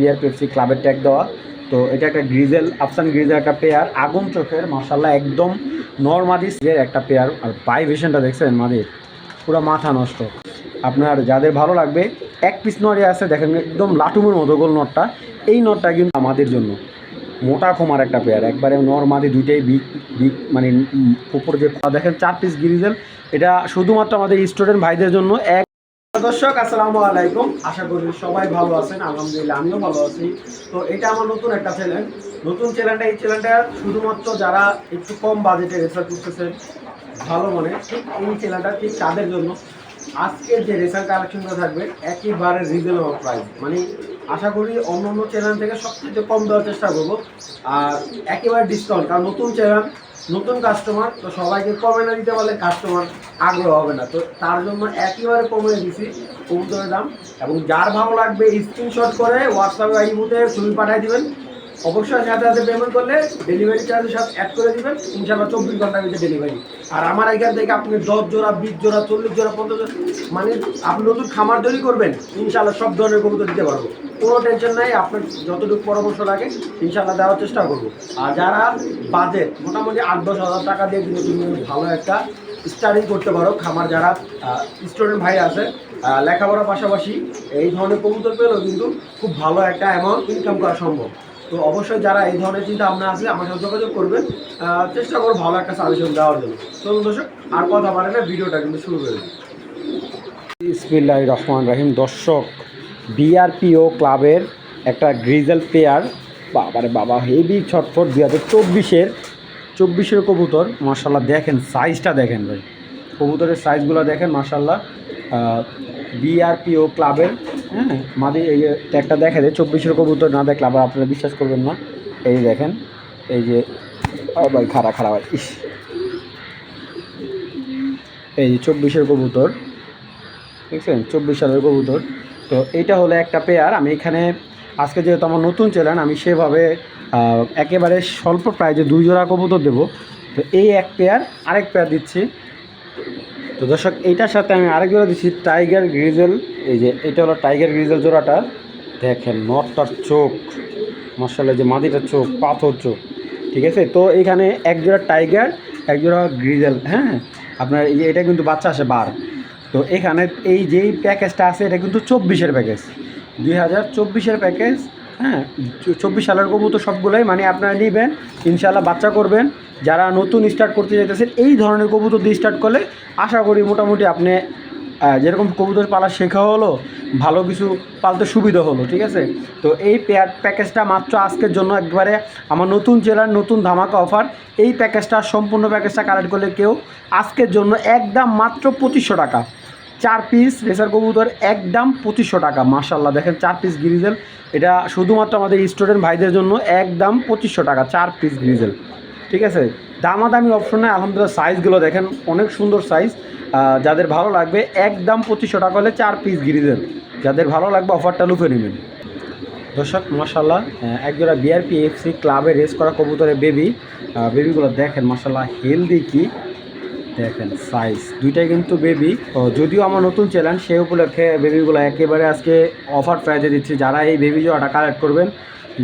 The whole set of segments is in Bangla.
বিয়ার পেপসি ক্লাবের ট্যাগ দেওয়া। তো এটা একটা গ্রিজেল, আফসান গ্রিজেল একটা পেয়ার আগুন চোখের মার্শাল্লাহ একদম নর্মাদিসের একটা পেয়ার আর বাই ভেশনটা দেখছেন মাদির পুরো মাথা নষ্ট। আপনার যাদের ভালো লাগবে, এক পিস নড়ে আছে, দেখেন একদম লাটুমের মতো গোল নটটা। এই নটটা কিন্তু আমাদের জন্য। মোটা খোমার একটা পেয়ার একবারে নর্মাদি দুইটাই বিগ বিগ মানে উপর যে দেখেন চার পিস গ্রিজেল এটা শুধুমাত্র আমাদের স্টুডেন্ট ভাইদের জন্য এক দর্শক, আসসালামু আলাইকুম। আশা করি সবাই ভালো আছেন, আলহামদুলিল্লাহ, আমিও ভালো আছি। তো এটা আমার নতুন একটা চ্যানেল নতুন চ্যানেলটা এই চ্যানেলটা শুধুমাত্র যারা একটু কম বাজেটে রেসার্চ করতেছেন, ভালো মনে, ঠিক এই চ্যানেলটা ঠিক তাদের জন্য। আজকের যে রেসার কালেকশনটা থাকবে, একেবারে রিজনেবল প্রাইস মানে আশা করি অন্য অন্য চ্যানেল থেকে সবথেকে কম দেওয়ার চেষ্টা করব। আর একেবারে ডিসকাউন্ট কারণ নতুন চ্যানেল নতুন কাস্টমার তো সবাইকে কমে না দিতে পারলে কাস্টমার আগ্রহ হবে না। তো তার জন্য একইবারে কমে দিছি কবুতরের দাম এবং যার ভালো লাগবে স্ক্রিনশট করে হোয়াটসঅ্যাপে আইবুতে ছবি পাঠিয়ে দিবেন। অবশ্যই সাথে সাথে পেমেন্ট করলে ডেলিভারি চার্জের সাথে অ্যাড করে দিবেন। ইনশাল্লাহ চব্বিশ ঘণ্টার ভিতরে ডেলিভারি আর আমার এখান থেকে আপনি দশ জোড়া, বিশ জোড়া, চল্লিশ জোড়া, পঞ্চাশ মানে আপনি নতুন খামার তৈরি করবেন ইনশাল্লাহ সব ধরনের কবুতর দিতে পারব। কোনো টেনশন নাই, আপনার যতটুকু পরামর্শ লাগে ইনশাল্লাহ দেওয়ার চেষ্টা করব। আর যারা বাজেট মোটামুটি আট, দশ হাজার টাকা দিয়ে কিন্তু তুমি ভালো একটা স্টাডি করতে পারো, খামার যারা স্টুডেন্ট ভাই আছে লেখাপড়ার পাশাপাশি এই ধরনের কবুতর পেলেও কিন্তু খুব ভালো একটা অ্যামাউন্ট ইনকাম করা সম্ভব। তো অবশ্যই যারা এই ধরনের চিন্তা ভাবনা আছে আমার সাথে যোগাযোগ করবেন। চেষ্টা করব ভালো একটা সাজেশন দেওয়ার জন্য। চলুন দর্শক, আর কথা বাড়ে না, ভিডিওটা কিন্তু শুরু করে রহমান রাহিম। দর্শক বিআরপিও ক্লাবের একটা গ্রিজেল পেয়ার বাবারে বাবা হেভি ছটফট দুই হাজার চব্বিশের চব্বিশের কবুতর। মার্শাল্লাহ দেখেন সাইজটা দেখেন ভাই। কবুতরের সাইজগুলো দেখেন মার্শাল্লাহ বিআরপিও ক্লাবের হ্যাঁ মাদি, এই যে ট্যাগটা দেখা যায় চব্বিশের কবুতর না দেখলে আবার আপনারা বিশ্বাস করবেন না। এই দেখেন, এই যে ভাই খারাপ খারাপ ভাই, ইস। এই যে চব্বিশের কবুতর, দেখছেন? চব্বিশ সালের কবুতর। তো এইটা হলো একটা পেয়ার আমি এখানে, আজকে যেহেতু আমার নতুন চ্যানেল আমি সেভাবে একেবারে স্বল্প প্রাইজে দুই জোড়া কবুতর দেবো। তো এই এক পেয়ার আরেক পেয়ার দিচ্ছি। তো দর্শক, এইটার সাথে আমি আরেক জোড়া দিচ্ছি টাইগার গ্রিজেল এই যে, এটা হলো টাইগার গ্রিজেল জোড়াটা। দেখেন, নটটার চোখ। মশালা যে মাদিটার চোখ, পাথর চোখ। ঠিক আছে? তো এখানে এক জোড়া টাইগার এক জোড়া গ্রিজেল হ্যাঁ? আপনার এই যে, এটা কিন্তু বাচ্চা আসে বার। তো এখানে এই যেই প্যাকেজটা আছে, এটা কিন্তু চব্বিশের প্যাকেজ দুই হাজার চব্বিশের প্যাকেজ হ্যাঁ? চব্বিশ সালের কবুতর সবগুলোই মানে আপনারা নেবেন ইনশাল্লাহ বাচ্চা করবেন। যারা নতুন স্টার্ট করতে চাইতেছেন, এই ধরনের কবুতর দিয়ে স্টার্ট করলে, আশা করি মোটামুটি আপনি যেরকম কবুতর পালা শেখা হলো, ভালো কিছু পালতে সুবিধা হলো, ঠিক আছে? তো এই প্যাকেজটা মাত্র আজকের জন্য একবারে আমার নতুন জেলার নতুন ধামাকা অফার। এই প্যাকেজটা, সম্পূর্ণ প্যাকেজটা কালেক্ট করলে কেউ আজকের জন্য একদম মাত্র পঁচিশশো টাকা। চার পিস রেসার কবুতর একদম পঁচিশশো টাকা মার্শাল্লাহ দেখেন চার পিস গ্রিজেল এটা শুধুমাত্র আমাদের স্টুডেন্ট ভাইদের জন্য একদম পঁচিশশো টাকা, চার পিস গ্রিজেল ঠিক আছে? দামাদামি অপশন আলহামদুলিল্লাহ সাইজগুলো দেখেন, অনেক সুন্দর সাইজ যাদের ভালো লাগবে একদম পঁচিশশো টাকা হলে চার পিস গ্রিজেল যাদের ভালো লাগবে অফারটা লুফে নেবেন। দর্শক মাসাল্লাহ একজোড়া বিআরপি এফসি ক্লাবে রেস করা কবুতরের বেবি বেবিগুলো দেখেন মাসাল্লাহ হেলদি কি? দেখেন সাইজ দুইটাই কিন্তু বেবি যদিও আমার নতুন চ্যানেল সেই উপলক্ষে বেবিগুলো একেবারে আজকে অফার প্রাইজে দিচ্ছি। যারা এই বেবি জোড়াটা কালেক্ট করবেন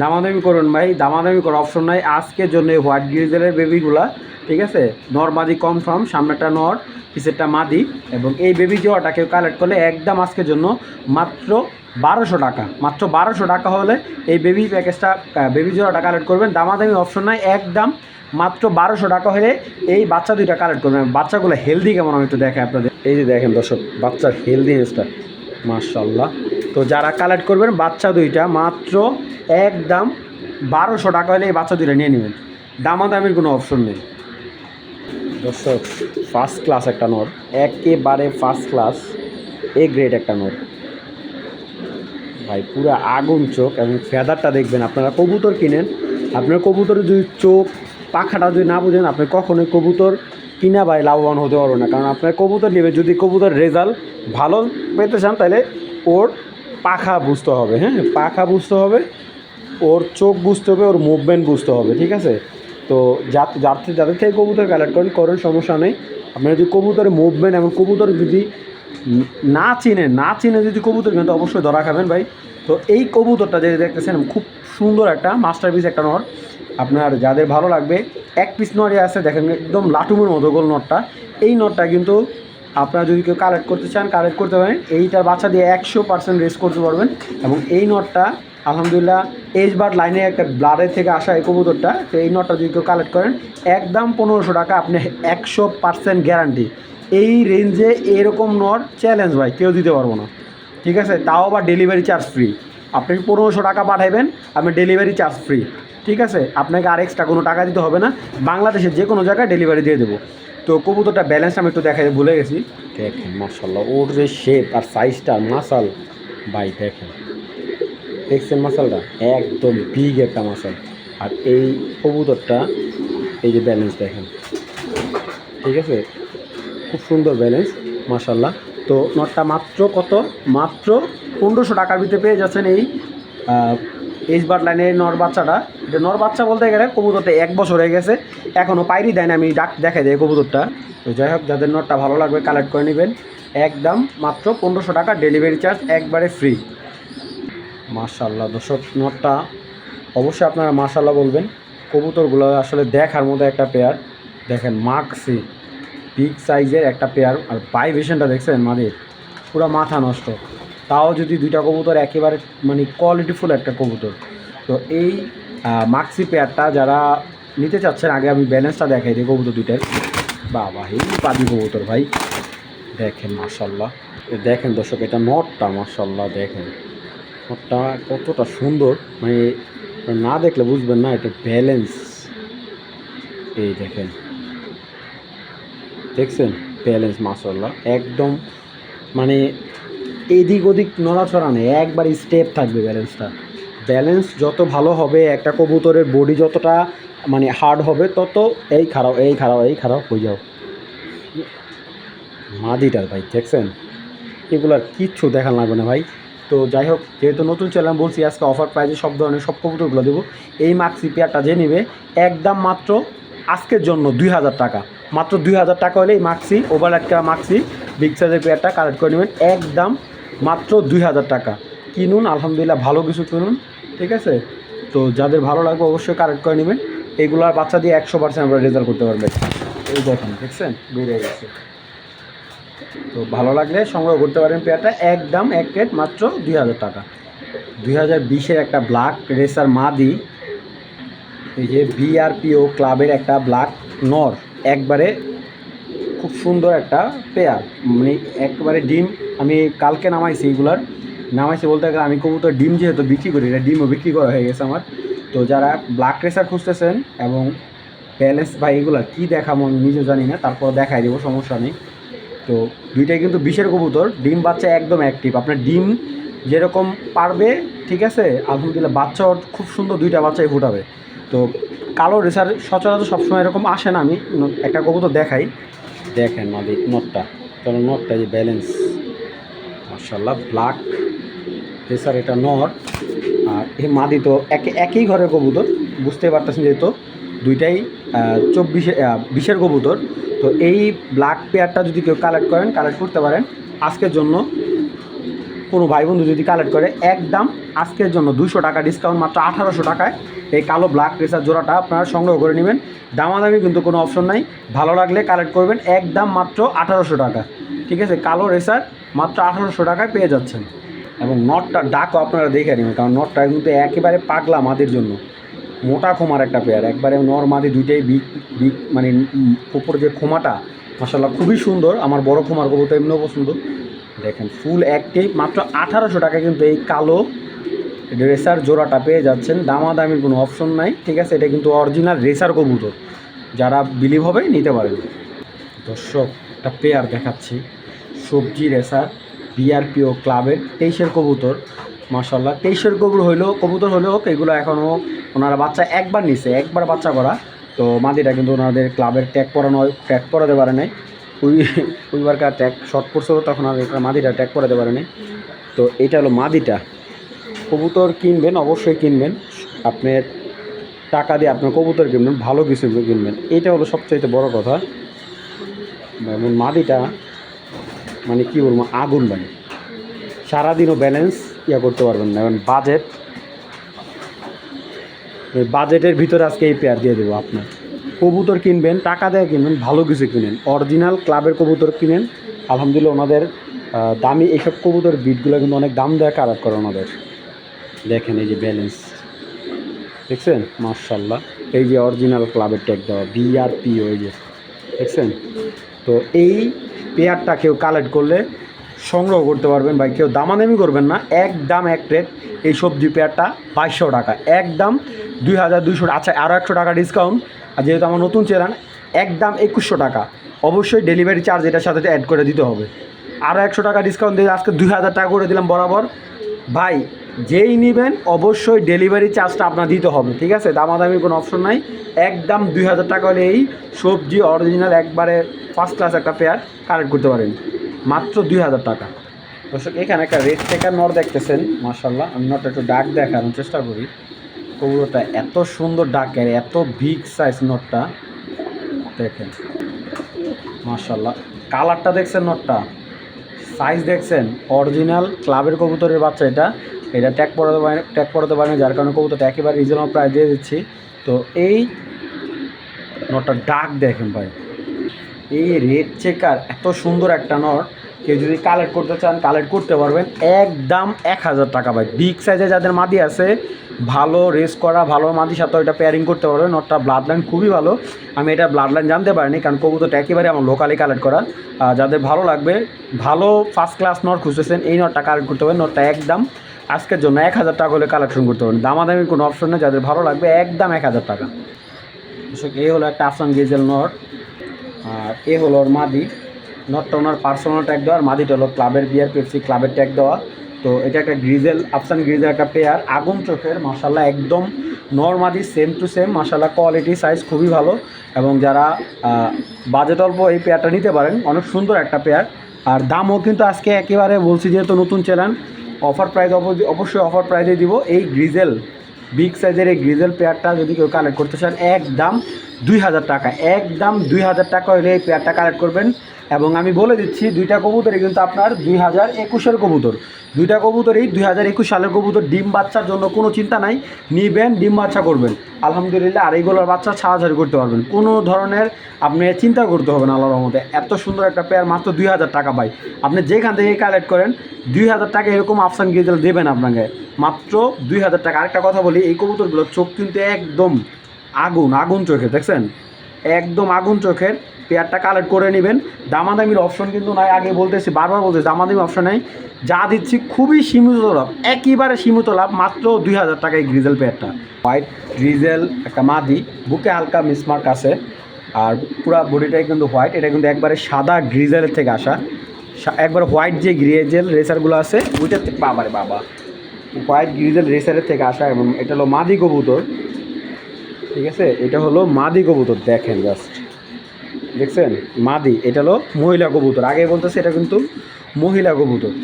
দামাদামি করুন ভাই, দামাদামি করার অপশন নাই। আজকের জন্য হোয়াইট গ্রিজেলের বেবিগুলা ঠিক আছে? নর্মাদি কনফার্ম সামনেটা নর, পিছেরটা মাদি, এবং এই বেবি জোড়াটা কেউ কালেক্ট করলে একদম আজকের জন্য মাত্র বারোশো টাকা। মাত্র বারোশো টাকা হলে এই বেবি প্যাকেজটা বেবি জোড়াটা কালেক্ট করবেন। দামাদামি অপশন নাই, একদম মাত্র বারোশো টাকা হলে এই বাচ্চা দুইটা কালেক্ট করবেন। বাচ্চাগুলো হেলদি কেমন আমি একটু দেখাই আপনাদের। এই যে দেখেন দর্শক, বাচ্চার হেলদিনেসটা মার্শাল্লাহ তো যারা কালেক্ট করবেন, বাচ্চা দুইটা, মাত্র একদম বারোশো টাকা হলে এই বাচ্চা দুইটা নিয়ে নেবেন। দামাদামির কোনো অপশন নেই। দর্শক ফার্স্ট ক্লাস একটা নোট একেবারে ফার্স্ট ক্লাস এ গ্রেড একটা নোট ভাই, পুরো আগুন চোখ এবং ফেদারটা দেখবেন আপনারা। কবুতর কিনেন, আপনার কবুতরের যদি চোখ, পাখাটা যদি না বুঝেন, আপনি কখনোই কবুতর কিনা ভাই লাভবান হতে পারবেন না। কারণ আপনার কবুতর নেবে, যদি কবুতর রেজাল্ট ভালো পেতে চান, তাহলে ওর পাখা বুঝতে হবে হ্যাঁ? পাখা বুঝতে হবে, ওর চোখ বুঝতে হবে, ওর মুভমেন্ট বুঝতে হবে, ঠিক আছে? তো যা থেকে যাদের থেকে কবুতর কালেক্ট করেন করেন, সমস্যা নেই। আপনারা যদি কবুতরের মুভমেন্ট এবং কবুতর যদি না চিনে না চিনে যদি কবুতর কিন্তু অবশ্যই ধরা খাবেন ভাই। তো এই কবুতরটা যে দেখতেছেন, খুব সুন্দর একটা মাস্টারপিস একটা নর। আপনার যাদের ভালো লাগবে, এক পিস নরই আছে, দেখেন একদম লাটুমের মতো গোল নটটা এই নটটা কিন্তু আপনারা যদি কেউ কালেক্ট করতে চান কালেক্ট করতে পারেন। এইটার বাচ্চা দিয়ে একশো পার্সেন্ট রেস করতে পারবেন এবং এই নটটা আলহামদুলিল্লাহ এইচ বার লাইনে একটা ব্লাডের থেকে আসা এই কবুতরটা। তো এই নটটা যদি কেউ কালেক্ট করেন, একদম পনেরোশো টাকা আপনি একশো পার্সেন্ট গ্যারান্টি এই রেঞ্জে এরকম নট চ্যালেঞ্জ ভাই, কেউ দিতে পারব না। ঠিক আছে? তাও আবার ডেলিভারি চার্জ ফ্রি আপনি পনেরোশো টাকা পাঠাবেন আপনি ডেলিভারি চার্জ ফ্রি ঠিক আছে? আপনাকে আর এক্সট্রা কোনো টাকা দিতে হবে না। বাংলাদেশের যে কোনো জায়গায় ডেলিভারি দিয়ে দেবো। তো কবুতরটা ব্যালেন্স আমি একটু দেখাই, ভুলে গেছি। দেখেন মাসাল্লাহ ওর যে শেপ আর সাইজটা মাসাল ভাই, দেখেন। দেখছেন মাসালটা একদম বিগ একটা মাসাল আর এই কবুতরটা, এই যে ব্যালেন্স দেখেন। ঠিক আছে? খুব সুন্দর ব্যালেন্স মাসাল্লাহ তো নটটা মাত্র কত? মাত্র পনেরোশো টাকার ভিতরে পেয়ে যাচ্ছেন এই এইচ বার লাইনের নর বাচ্চাটা। এটা নর বাচ্চা বলতে গেলে কবুতরটা এক বছর হয়ে গেছে। এখনও পাইরি দেয় না, আমি ডাক দেখাই দেয় কবুতরটা। তো যাই হোক, যাদের নটটা ভালো লাগবে কালেক্ট করে নেবেন। একদম মাত্র পনেরোশো টাকা ডেলিভারি চার্জ একবারে ফ্রি মার্শাল্লাহ দর্শক, নটটা অবশ্যই আপনারা মার্শাল্লাহ বলবেন। কবুতরগুলো আসলে দেখার মতো একটা পেয়ার দেখেন মাক্সি বিগ সাইজের একটা পেয়ার আর ভাইব্রেশনটা দেখছেন মাদের পুরো মাথা নষ্ট। তাও যদি দুইটা কবুতর একেবারে মানে কোয়ালিটিফুল একটা কবুতর। তো এই মাক্সি পেয়ারটা যারা নিতে চাচ্ছেন, আগে আমি ব্যালেন্সটা দেখাই দিই কবুতর দুইটার। বাবা, এই পাবি কবুতর ভাই। দেখেন মার্শাল্লাহ দেখেন দর্শক, এটা নটটা মার্শাল্লাহ দেখেন। নটটা কতটা সুন্দর। মানে না দেখলে বুঝবেন না, এটা ব্যালেন্স। এই দেখেন। দেখছেন? ব্যালেন্স মাসাল্লাহ একদম মানে এদিক ওদিক নড়াচড়া নেই। একবার স্টেপ থাকবে ব্যালেন্সটা। ব্যালেন্স যত ভালো হবে, একটা কবুতরের বডি যতটা মানে হার্ড হবে, তত এই খারাপ এই খারাপ এই খারাপ হয়ে যাও। মাদিটার ভাই, দেখছেন? এগুলার কিচ্ছু দেখান লাগবে না ভাই। তো যাই হোক, যেহেতু নতুন চ্যানেল বলছি, আজকে অফার প্রাইজে সব ধরনের সব কবুতরগুলো দেবো। এই মাক্সি পেয়ারটা যে নিবে, একদম মাত্র আজকের জন্য দুই হাজার টাকা। মাত্র দুই হাজার টাকা হলে এই মাক্সি ওভারলাইট করা মাক্সি বিগ সাইজের পেয়ারটা কালেক্ট করে নেবেন। একদম মাত্র দুই হাজার টাকা। কিনুন, আলহামদুলিল্লাহ ভালো কিছু কিনুন, ঠিক আছে? তো যাদের ভালো লাগবে অবশ্যই কালেক্ট করে নেবেন। এগুলার বাচ্চা দিয়ে একশো পার্সেন্ট আমরা রেজাল্ট করতে পারবেন এই দেখেন, দেখছেন? বেড়ে গেছে। তো ভালো লাগলে সংগ্রহ করতে পারেন পেয়ারটা। একদম এক প্লেট মাত্র দুই হাজার টাকা। দুই হাজার বিশের একটা ব্ল্যাক রেসার মাদি। এই যে বিআরপিও ক্লাবের একটা ব্ল্যাক নর। একবারে খুব সুন্দর একটা পেয়ার। মানে একবারে ডিম, আমি কালকে নামাইছি এগুলার। নামাইছি বলতে গেলে আমি কবুতর ডিম যেহেতু বিক্রি করি, এটা ডিমও বিক্রি করা হয়ে গেছে আমার। তো যারা ব্ল্যাক রেসার খুঁজতেছেন এবং ব্যালেন্স বা এগুলো কী দেখাবো আমি নিজেও জানি না, তারপর দেখাই দেবো, সমস্যা নেই। তো দুইটাই কিন্তু বিষের কবুতর, ডিম বাচ্চা একদম অ্যাক্টিভ আপনার ডিম যেরকম পারবে, ঠিক আছে, আলহামদুলিল্লাহ বাচ্চা খুব সুন্দর দুইটা বাচ্চাই ফুটাবে। তো কালো রেসার সচরাচর সবসময় এরকম আসে না, আমি একটা কবুতর দেখাই। দেখেন নদী নটটা চলো নটটা যে ব্যালেন্স মার্শাল্লাহ ব্ল্যাক রেসার এটা নর। আর এই মাদি তো একে, একই ঘরের কবুতর বুঝতে পারতেছেন যেহেতু দুইটাই চব্বিশে বিশের কবুতর। তো এই ব্ল্যাক পেয়ারটা যদি কেউ কালেক্ট করেন কালেক্ট করতে পারেন। আজকের জন্য কোনো ভাই বন্ধু যদি কালেক্ট করে, একদম আজকের জন্য দুশো টাকা ডিসকাউন্ট মাত্র আঠারোশো টাকায় এই কালো ব্ল্যাক রেসার জোড়াটা আপনারা সংগ্রহ করে নেবেন। দামাদামি কিন্তু কোনো অপশন নাই। ভালো লাগলে কালেক্ট করবেন, একদম মাত্র আঠারোশো টাকা। ঠিক আছে, কালো রেসার মাত্র আঠারোশো টাকায় পেয়ে যাচ্ছেন। এবং নটটা ডাকও আপনারা দেখে নেবেন, কারণ নটটা কিন্তু একেবারে পাগলা মাদের জন্য। মোটা খোমার একটা পেয়ার একবারে নর মাদি দুইটাই বিগ বিগ মানে উপর যে খোমাটা মাসাল্লাহ খুবই সুন্দর। আমার বড় খোমার কবুতর এমনিও পছন্দ। দেখেন ফুল অ্যাক্টিভ মাত্র আঠারোশো টাকা কিন্তু এই কালো রেসার জোড়াটা পেয়ে যাচ্ছেন। দামাদামির কোনো অপশন নাই, ঠিক আছে? এটা কিন্তু অরিজিনাল রেসার কবুতর যারা বিলিভ হবে, নিতে পারেন। দর্শক, একটা পেয়ার দেখাচ্ছি। সবজি রেসার বিআরপিও ক্লাবের তেইশের কবুতর মাসাল্লাহ তেইশের কবুতর হইলেও, কবুতর হলেও এগুলো এখনও ওনারা বাচ্চা একবার নিছে, একবার বাচ্চা করা। তো মাদিটা কিন্তু ওনাদের ক্লাবের ট্যাগ করানো ট্যাগ করাতে পারে নাই। ওই, ওইবারকার ট্যাগ শর্ট পড়ছিল, তখন আর এটা মাদিটা ট্যাগ করাতে পারে নাই। তো এটা হলো মাদিটা। কবুতর কিনবেন, অবশ্যই কিনবেন। আপনার টাকা দিয়ে আপনার কবুতর কিনবেন, ভালো কিছু কিনবেন। এটা হলো সবচাইতে বড় কথা। এবং মাদিটা মানে কী বলব, আগুন বানি সারাদিনও ব্যালেন্স ইয়া করতে পারবেন না এখন বাজেট বাজেটের ভিতরে আজকে এই পেয়ার দিয়ে দেবো আপনার। কবুতর কিনবেন, টাকা দিয়ে কিনবেন, ভালো কিছু কিনেন। অরিজিনাল ক্লাবের কবুতর কিনেন, আলহামদুলিল্লাহ ওনাদের দামি এইসব কবুতর বিটগুলো কিন্তু অনেক দাম দেয় কারাট করে ওনাদের। দেখেন এই যে ব্যালেন্স দেখছেন? মার্শাল্লাহ এই যে অরিজিনাল ক্লাবের ট্যাগ দেওয়া বিআরপি এই যে। দেখছেন? তো এই পেয়ারটা কেউ কালেক্ট করলে সংগ্রহ করতে পারবেন ভাই। কেউ দামাদামি করবেন না। এক দাম এক রেট এই সবজি পেয়ারটা বাইশশো টাকা। একদম দুই হাজার দুইশো আচ্ছা আরও একশো টাকা ডিসকাউন্ট আর যেহেতু আমার নতুন চ্যানেল একদম একুশশো টাকা। অবশ্যই ডেলিভারি চার্জ এটার সাথে অ্যাড করে দিতে হবে। আরও একশো টাকা ডিসকাউন্ট দিয়ে আজকে দুই হাজার টাকা করে দিলাম বরাবর। ভাই যেই নেবেন অবশ্যই ডেলিভারি চার্জটা আপনার দিতে হবে, ঠিক আছে? দামাদামি কোনো অপশন নাই। একদম দুই হাজার টাকা হলে এই সবজি অরিজিনাল একবারে ফার্স্ট ক্লাস একটা পেয়ার কালেক্ট করতে পারেন। মাত্র দুই হাজার টাকা। দর্শক, এখানে একটা রেড টেকার নর দেখতেছেন মার্শাল্লাহ আমি নটটা একটু ডাক দেখানোর চেষ্টা করি। কবুতরটা এত সুন্দর ডাকের এত বিগ সাইজ নটটা দেখেন মার্শাল্লাহ কালারটা দেখছেন নটটা সাইজ দেখছেন অরিজিনাল ক্লাবের কবুতরের বাচ্চা এটা। এটা ট্যাগ পড়াতে পারে ট্যাগ পড়াতে পারে না, যার কারণে কবুতরটা একেবারে রিজনেবল প্রায় দিয়ে দিচ্ছি। তো এই নটটা ডাক দেখেন ভাই। এই রেড চেকার এত সুন্দর একটা নট। কেউ যদি কালেক্ট করতে চান কালেক্ট করতে পারবেন। একদম এক হাজার টাকা ভাই। বিগ সাইজে যাদের মাদি আছে ভালো রেস করা ভালো মাদির সাথে এটা পেয়ারিং করতে পারবেন নটটা ব্লাড লাইন খুবই ভালো। আমি এটা ব্লাড লাইন জানতে পারিনি কারণ কবুতরটা একেবারে আমার লোকালি কালেক্ট করা। যাদের ভালো লাগবে ভালো ফার্স্ট ক্লাস নট খুঁজতেছেন এই নটটা কালেক্ট করতে পারেন নটটা একদম আজকের জন্য এক হাজার টাকা হলে কালেকশন করতে পারেন দামাদামির কোনো অপশন নেই, যাদের ভালো লাগবে একদম এক হাজার টাকা। এই হলো একটা আফসান গেজেল নট আর এ হলো ওর মাদি। নটটা ওনার পার্সোনাল ট্যাগ দেওয়া, আর মাদিটা হলো ক্লাবের বিয়ার পেপসি ক্লাবের ট্যাগ দেওয়া। তো এটা একটা গ্রিজেল আফসান গ্রিজেল একটা পেয়ার আগুন চোখের মাসাল্লাহ একদম নর্মাদি সেম টু সেম মাসাল্লাহ কোয়ালিটি সাইজ খুবই ভালো। এবং যারা বাজেট অল্প, এই পেয়ারটা নিতে পারেন, অনেক সুন্দর একটা পেয়ার আর দামও কিন্তু আজকে একেবারে বলছি, যেহেতু নতুন চ্যানেল অফার প্রাইস অবশ্যই অফার প্রাইসে দিব। এই গ্রিজেল বিগ সাইজের এই গ্রিজেল পেয়ারটা যদি কেউ কালেক্ট করতে চান, একদম দুই হাজার টাকা, একদম দুই হাজার টাকা হলে এই পেয়ারটা কালেক্ট করবেন। এবং আমি বলে দিচ্ছি, দুইটা কবুতরই কিন্তু আপনার দুই হাজার একুশের কবুতর। দুইটা কবুতরই দুই হাজার একুশ সালের কবুতর, ডিম বাচ্চার জন্য কোনো চিন্তা নাই, নিবেন, ডিম বাচ্চা করবেন। আলহামদুলিল্লাহ, আর এইগুলোর বাচ্চা ছাড়াছাড়ি করতে পারবেন। কোনো ধরনের আপনি চিন্তা করতে হবে না আল্লাহর রহমতে। এত সুন্দর একটা পেয়ার মাত্র দুই হাজার টাকা পাই। আপনি যেখান থেকে কালেক্ট করেন, দুই হাজার টাকা এরকম আফসান গিজেল দেবেন আপনাকে। মাত্র দুই হাজার টাকা। আরেকটা কথা বলি, এই কবুতরগুলোর চোখ কিন্তু একদম আগুন আগুন চোখে দেখছেন? একদম আগুন চোখের। পেয়ারটা কালেক্ট করে নেবেন। দামাদামির অপশন কিন্তু নাই, আগে বলতেছি, বারবার বলতেছি, দামাদামি অপশন নাই। যা দিচ্ছি খুবই সীমিত লাভ, একেবারে সীমিত লাভ, মাত্র দুই হাজার টাকায় গ্রিজেল পেয়ারটা। হোয়াইট গ্রিজেল একটা মাদি, বুকে হালকা মিসমার্ক আছে। আর পুরো বডিটাই কিন্তু হোয়াইট এটা কিন্তু একবারে সাদা গ্রিজেলের থেকে আসা। একবার হোয়াইট যে গ্রিজেল রেসারগুলো আছে, ওইটার থেকে বাবারে বাবা। হোয়াইট গ্রিজেল রেসারের থেকে আসা এবং এটা হলো মাদি কবুতর। ঠিক আছে? এটা হলো মাদি কবুতর, দেখেন জাস্ট দেখছেন? মাদি, এটা হলো মহিলা কবুতর। আগে বলতেছে এটা কিন্তু মহিলা কবুতর।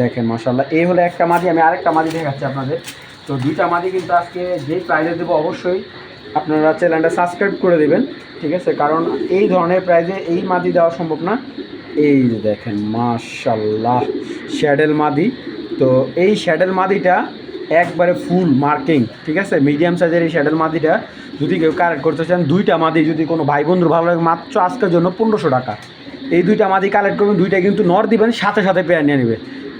দেখেন মাসাল্লাহ এই হলো একটা মাদি, আমি আরেকটা মাদি দেখাচ্ছি আপনাদের। তো দুইটা মাদি কিন্তু আজকে যেই প্রাইজে দেবো অবশ্যই আপনারা চ্যানেলটা সাবস্ক্রাইব করে দেবেন, ঠিক আছে? কারণ এই ধরনের প্রাইজে এই মাদি দেওয়া সম্ভব না। এই যে দেখেন মাশাল্লাহ শ্যাডেল মাদি। তো এই শ্যাডেল মাদিটা একবারে ফুল মার্কিং ঠিক আছে? মিডিয়াম সাইজের এই শ্যাডেল মাদিটা যদি কেউ কালেক্ট করতে চান, দুইটা মাদি যদি কোনো ভাই বন্ধুর ভালো লাগে, মাত্র আজকের জন্য পনেরোশো টাকা। এই দুইটা মাদি কালেক্ট করবেন, দুইটা কিন্তু নর দিবেন, সাথে সাথে পেয়ার নিয়ে নেবে।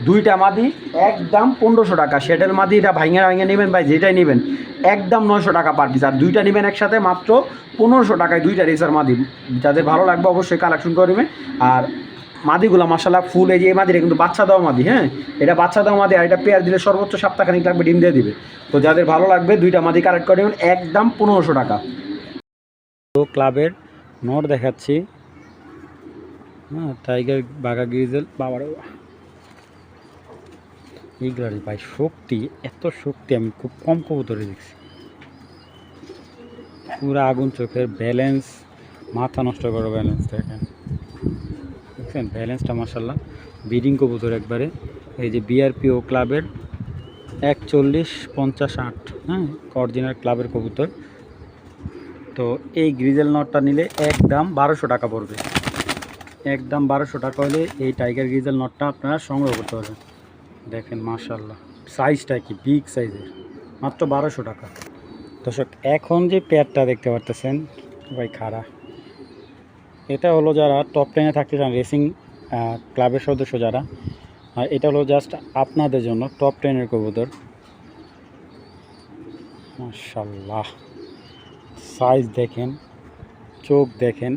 দুইটা মাদি একদম পনেরোশো টাকা। শেডেল মাদি এটা ভাঙে ভাঙে নেবেন ভাই, যেটাই নেবেন, একদম নয়শো টাকা পার পিস আর দুইটা নেবেন একসাথে, মাত্র পনেরোশো টাকায় দুইটা রেসার মাদি। যাদের ভালো লাগবে অবশ্যই কালেকশন করে নেবেন। আর মাদিগুলো মাসাল্লাহ ফুল, এই যে এই মাদিটা কিন্তু বাচ্চা দেওয়া মাদি হ্যাঁ? এটা বাচ্চা দেওয়া মাদি আর এটা পেয়ার দিলে সর্বোচ্চ সপ্তাহখানিক লাগবে, ডিম দিয়ে দিবে। তো যাদের ভালো লাগবে, দুইটা মাদি কালেক্ট করে নেবেন, একদম পনেরোশো টাকা। তো ক্লাবের নোট দেখাচ্ছি। হ্যাঁ টাইগার, বাঘা গ্রিজেল বাবার এইগুলার ভাই, শক্তি, এত শক্তি, আমি খুব কম কবুতরে দেখছি। পুরো আগুন চোখের ব্যালেন্স মাথা নষ্ট করো ব্যালেন্স দেখেন। দেখছেন ব্যালেন্সটা মাসাল্লাহ বিডিং কবুতর একবারে। এই যে বিআরপিও ক্লাবের একচল্লিশ পঞ্চাশ আট হ্যাঁ? অরিজিনাল ক্লাবের কবুতর। তো এই গ্রিজেল নটটা নিলে এক দাম বারোশো টাকা পড়বে। এক দাম বারোশো টাকা হলে এই টাইগার গ্রিজেল নটটা আপনারা সংগ্রহ করতে পারবেন। দেখেন মাশাল্লাহ সাইজটা কি? বিগ সাইজের। মাত্র বারোশো টাকা। দর্শক, এখন যে পেয়ারটা দেখতে পারতেছেন, ভাই, খাড়া। এটা হলো যারা টপ টেনে থাকতে চান রেসিং ক্লাবের সদস্য যারা আর এটা হলো জাস্ট আপনাদের জন্য টপ টেনের কবুতর। মাশাল্লাহ সাইজ দেখেন, চোখ দেখেন।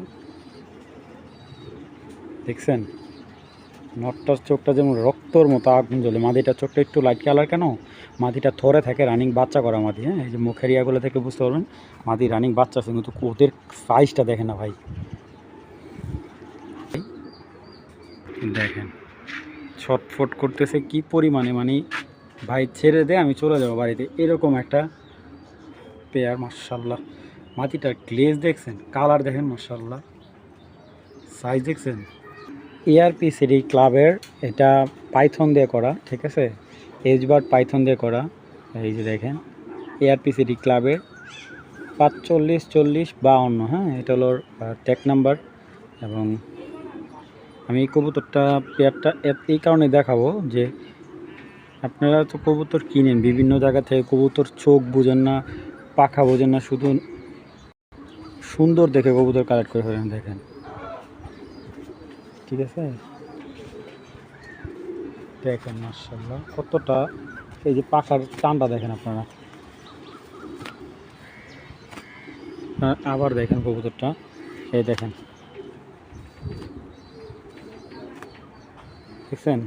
দেখছেন? নটটার চোখটা যেমন রক্তর মতো আগুন জ্বলে। মাদিটার চোখটা একটু লাইট কালার কেন? মাদিটা থরে থাকে রানিং বাচ্চা করা মাদি হ্যাঁ? এই যে মুখের ইয়াগুলো থেকে বুঝতে পারবেন, মাদি রানিং বাচ্চা আছে, কিন্তু ওদের সাইজটা দেখে না ভাই। দেখেন। ছটফট করতেছে কি পরিমাণে মানে ভাই ছেড়ে দে, আমি চলে যাব বাড়িতে। এরকম একটা পেয়ার মার্শাল্লাহ মাটিটার গ্লেজ দেখছেন? কালার দেখেন মার্শাল্লাহ সাইজ দেখছেন? এআরপি সিডি ক্লাবের এটা পাইথন দিয়ে করা, ঠিক আছে? এজবার্ড পাইথন দিয়ে করা। এই যে দেখেন এআরপি সিডি ক্লাবের পাঁচচল্লিশ চল্লিশ বাউন্ন হ্যাঁ? এটা হলো ট্যাগ নাম্বার এবং আমি এই কবুতরটা পেয়ারটা এই কারণে দেখাবো যে আপনারা তো কবুতর কিনেন, বিভিন্ন জায়গা থেকে কবুতর চোখ বোঝেন না, পাখা বোঝেন না, শুধু সুন্দর দেখে কবুতর কালেক্ট করে ফেলেন, দেখেন। ঠিক আছে? দেখেন মার্শাল্লাহ কতটা এই যে পাখার টানটা দেখেন আপনারা। আবার দেখেন কবুতরটা, এই দেখেন। দেখছেন?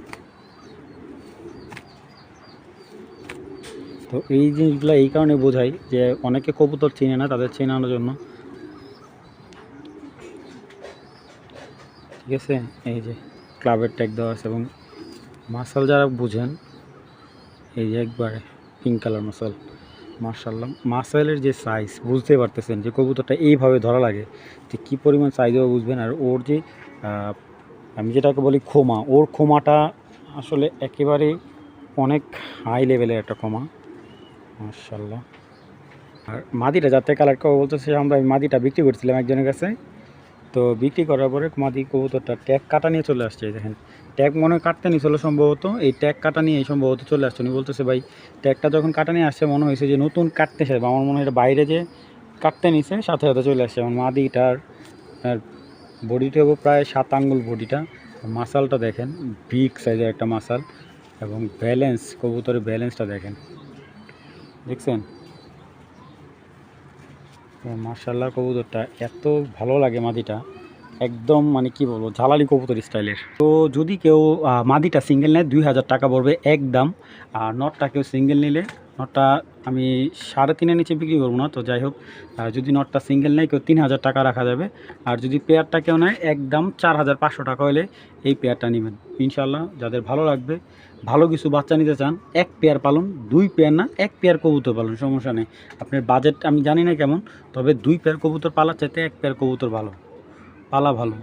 তো এই জিনিসগুলো এই কারণে বোঝাই যে অনেকে কবুতর চিনে না তাদের চেনানোর জন্য। ঠিক আছে? এই যে ক্লাবের ট্যাগ দেওয়া আছে এবং মাসাল যারা বুঝেন, এই যে একবারে পিঙ্ক কালার মাসাল মার্শাল্লাহ মাসালের যে সাইজ বুঝতে পারতেছেন যে কবুতরটা এইভাবে ধরা লাগে যে কী পরিমাণ সাইজও বুঝবেন আর ওর যে আমি যেটাকে বলি খোমা ওর খোমাটা আসলে একেবারে অনেক হাই লেভেলের একটা ক্ষমা। মার্শাল্লাহ আর মাদিটা যাতে কালার করব বলতেছে, আমরা এই মাদিটা বিক্রি করছিলাম একজনের কাছে। তো বিক্রি করার পরে মাদি কবুতরটা ট্যাগ কাটা নিয়ে চলে আসছে দেখেন। ট্যাগ মনে হয় কাটতে নিয়েছিল সম্ভবত। এই ট্যাগ কাটা নিয়ে সম্ভবত চলে আসছে। উনি বলতেছে, ভাই, ট্যাগটা যখন কাটা নিয়ে আসছে, মনে হয়েছে যে নতুন কাটতে চাইবে আমার মনে হয় বাইরে যে কাটতে নিছে, সাথে সাথে চলে আসছে। আমার মাদিটার বডিটা হব প্রায় সাত আঙ্গুল বডিটা। মাসালটা দেখেন, বিগ সাইজের একটা মাসাল এবং ব্যালেন্স কবুতরের ব্যালেন্সটা দেখেন। দেখছেন? মার্শাল্লাহ কবুতরটা এত ভালো লাগে মাদিটা। একদম মানে কি বলব ঝালালি কবুতর স্টাইলের। তো যদি কেউ মাদিটা সিঙ্গেল নেয়, দুই হাজার টাকা পড়বে একদম। আর নটটা কেউ সিঙ্গেল নিলে নটটা আমি সাড়ে তিনের নিচে বিক্রি করব না, তো যাই হোক যদি নটটা সিঙ্গেল নেয় কেউ তিন হাজার টাকা রাখা যাবে, আর যদি পেয়ারটা কেউ নেয় একদম চার হাজার পাঁচশো টাকা হলে এই পেয়ারটা নেবেন। ইনশাল্লাহ যাদের ভালো লাগবে, ভালো কিছু বাচ্চা নিতে চান, এক পেয়ার পালন, দুই পেয়ার না, এক পেয়ার কবুতর পালন, সমস্যা নেই। আপনার বাজেট আমি জানি না কেমন, তবে দুই পেয়ার কবুতর পালার চাইতে এক পেয়ার কবুতর ভালো, পালা ভালো।